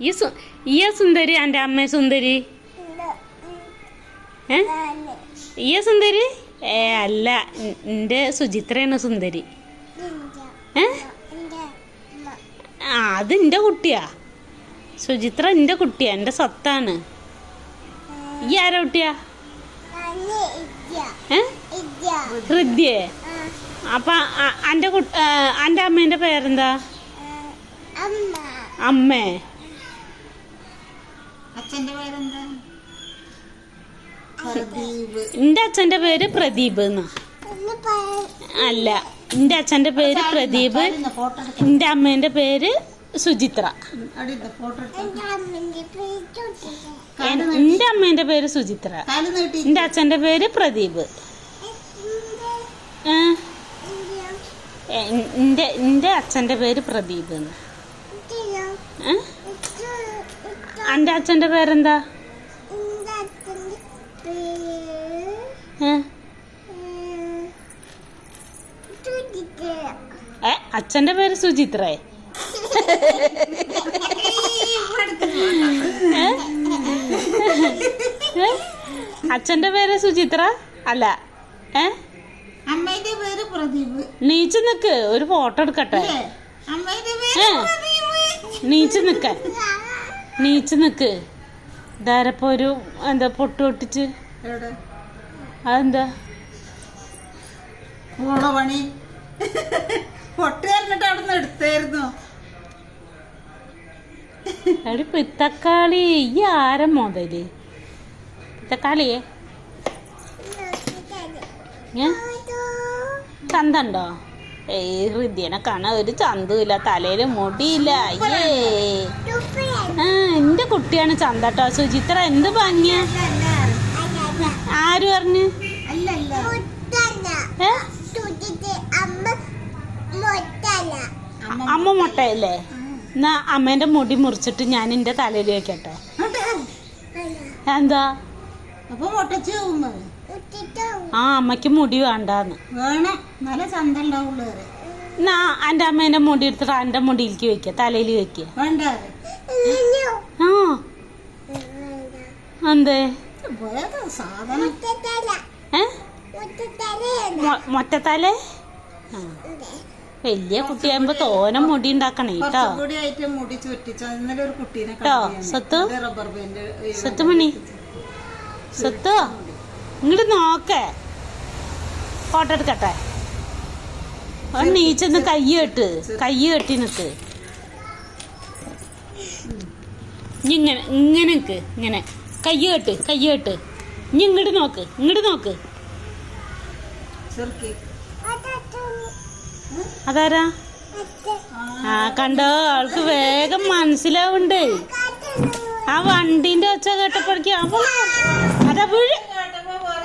ഈ സുന്ദരി എന്റെ അമ്മ സുന്ദരി? ഏ? ഈ സുന്ദരി? ഏ അല്ല. എന്റെ സുചിത്രയാണ് സുന്ദരി. ഏ? ആ അത് എന്റെ കുട്ടിയാ. സുചിത്ര എന്റെ കുട്ടിയാ എന്റെ സ്വത്താണ്. ഈ ആരാ കുട്ടിയാ? ഹൃദ്യേ. അപ്പൊ എന്റെ കുട്ടി എന്റെ അമ്മേന്റെ പേരെന്താ? അമ്മേ. അച്ഛന്റെ പേരെന്താ? പ്രദീപ്. എന്റെ പേര് പ്രദീപ് അല്ല എന്റെ അച്ഛന്റെ പേര് പ്രദീപ്. എന്റെ അമ്മേന്റെ പേര് സുചിത്ര. എന്റെ അമ്മേന്റെ പേര് സുചിത്ര. എന്റെ അച്ഛന്റെ പേര് പ്രദീപ്. എന്റെ എന്റെ എന്റെ പേര് പ്രദീപ് എന്ന് ഏ? എന്റെ അച്ഛന്റെ പേരെന്താ? ഏ? അച്ഛന്റെ പേര് സുചിത്രേ അച്ഛന്റെ? അച്ഛന്റെ പേര് സുചിത്ര അല്ല. ഏ? അമ്മയുടെ പേര് പ്രദീപ്. നീച്ച് നിക്ക്. ഒരു ഫോട്ടോ എടുക്കട്ടെ. അമ്മയുടെ പേര് പ്രദീപ്. നീച്ച് നിക്കാൻ നീച്ച് നിക്ക്. ഇതാരപ്പോ ഒരു എന്താ പൊട്ട് പൊട്ടിച്ച്? എവിടെ? അതെന്താ? മോള പണി? പൊട്ട് തന്നിട്ട് അവിടെ നിന്ന് എടുത്തായിരുന്നു. എടി പിത്തക്കാളി ഈ ആര മുതൽ? പിത്തക്കാളിയേ? ഏ ഹൃദയനെ കാണാൻ ഒരു ചന്തമില്ല തലയിൽ മുടിയില്ല. അയ്യേ. ആ എന്റെ കുട്ടിയാണ് ചന്തട്ടോ സുചിത്ര എന്ത് ഭംഗിയ? ആര് പറഞ്ഞു? അമ്മ അമ്മ മുട്ടയല്ലേ? എന്നാ അമ്മേന്റെ മുടി മുറിച്ചിട്ട് ഞാൻ എന്റെ തലയിൽ വെക്കട്ടെ. എന്താ? അപ്പൊ മുട്ടച്ചു ആ അമ്മയ്ക്ക് മുടി വേണ്ടാന്ന്. വേണം നല്ല ചന്ത ഉണ്ടാവുള്ളൂ എന്നാ എന്റെ മുടി എടുത്തിട്ട് എന്റെ മുടിയിലേക്ക് വെക്കുക തലയിൽ വെക്കുക വേണ്ട ആ. എന്തേ? മൊറ്റത്തലേ. വലിയ കുട്ടിയാകുമ്പോ തോനെ മുടി ഉണ്ടാക്കണേ കേട്ടോ സത്ത് സത്ത് മണി മുടി ചുറ്റിച്ച ഇന്നലെ ഒരു കുട്ടീനെ ട്ടോ, സത്തു? സത്തുമണി സത്തോ ഇങ്ങോട്ട് നോക്കേ. ഫോട്ടോ എടുക്കട്ടെ. നീച്ചെന്ന് കൈ കെട്ട്. കൈ കെട്ടി നിക്ക്. ഇങ്ങനെ ഇങ്ങനെ നിക്ക്. ഇങ്ങനെ. കൈ കെട്ട് കൈ കെട്ട്. ഇനി ഇങ്ങോട്ട് നോക്ക് ഇങ്ങോട്ട് നോക്ക്. അതാരാ? ആ കണ്ടോ? ആൾക്ക് വേഗം മനസ്സിലാവുണ്ട് ആ വണ്ടിന്റെ ഒച്ച കേട്ടപ്പോഴേക്കും അപ്പൊ അതാ വീഴ്